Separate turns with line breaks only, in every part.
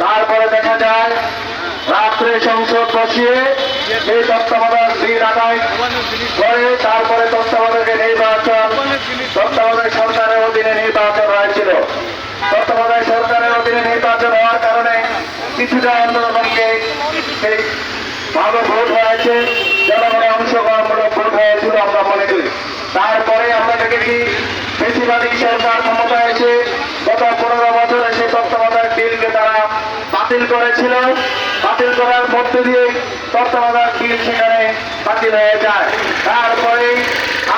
তারপরে দেখা যায়, রাত্রে সংসদ বসিয়ে এই তত্ত্বাবধায়ক বিল আদায় করে, তারপরে তত্ত্বাবধায়কের নির্বাচন, তত্ত্বাবধায়ক সরকারের অধীনে নির্বাচন হয়েছিল। তত্ত্বাবধায়ক সরকারের অধীনে নির্বাচন হওয়ার কারণে কিছুটা আন্দোলনকে এই ভালো ভোট হয়েছে, জনগণের অংশগ্রহণমূলক ভোট হয়েছিল আমরা মনে করি। তারপরে আমরা দেখেছি, বেশিরভাগই সরকার ক্ষমতায় এসে গত পনেরো বছরে সেই তত্ত্বাবধায়ক বিলকে তারা বাতিল করেছিল। বাতিল করার মধ্যে দিয়ে তত্ত্বাবধায়ক বিল সেখানে বাতিল হয়ে যায়। তারপরে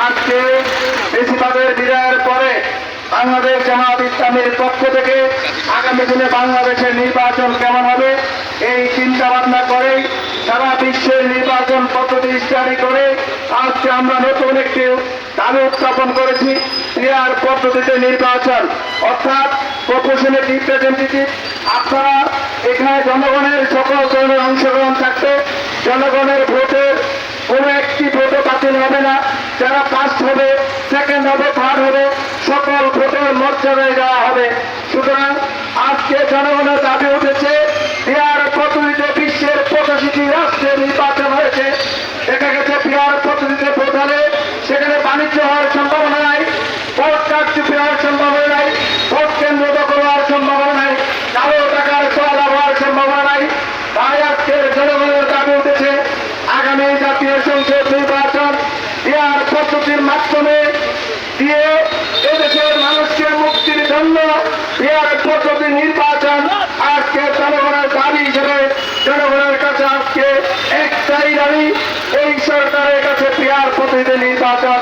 আজকে বেশিরভাগের বিদায়ের পরে বাংলাদেশ জামাত ইসলামের পক্ষ থেকে আগামী দিনে বাংলাদেশের নির্বাচন কেমন হবে, এই চিন্তা ভাবনা করে সারা বিশ্বের নির্বাচন পদ্ধতি স্টাডি করে আজকে আমরা নতুন একটি দাবি উত্থাপন করেছি ক্রিয়ার পদ্ধতিতে নির্বাচন। অর্থাৎ প্রপোশনের রিপ্রেজেন্টেটিভ আপনারা এখানে জনগণের সকল ধরনের অংশগ্রহণ থাকবে। জনগণের ভোটের কোনো একটি ভোটও বাতিল হবে না। যারা ফার্স্ট হবে সেকেন্ড হবে থার্ড হবে, সকল ভোটের মর্যাদায় দেওয়া হবে। সুতরাং আজকে জনগণের দাবি উঠেছে বিহার পদ্ধতিতে বিশ্বের পঁচাশিটি রাষ্ট্রে নির্বাচন হয়েছে দেখা গেছে বিহার পদ্ধতিতে ভোট হলে সেখানে বাণিজ্য হওয়ার সম্ভাবনা নাই কারচুপি হওয়ার সম্ভাবনা নাই। ভোট কেন্দ্র দখল হওয়ার সম্ভাবনা নাই। কালো টাকার চলা হওয়ার সম্ভাবনা নাই। তাই আজকে জনগণের দাবি উঠেছে, আগামী জাতীয় সংসদ নির্বাচন বিহার পদ্ধতির মাধ্যমে দিয়ে এদেশের মানুষকে মুক্তির জন্য বিহার পদ্ধতি নির্বাচন আজকে জনগণের দাবি হিসেবে জনগণের কাছে আজকে একটাই দাবি, এই সরকারের কাছে বিহার পদ্ধতিতে নির্বাচন।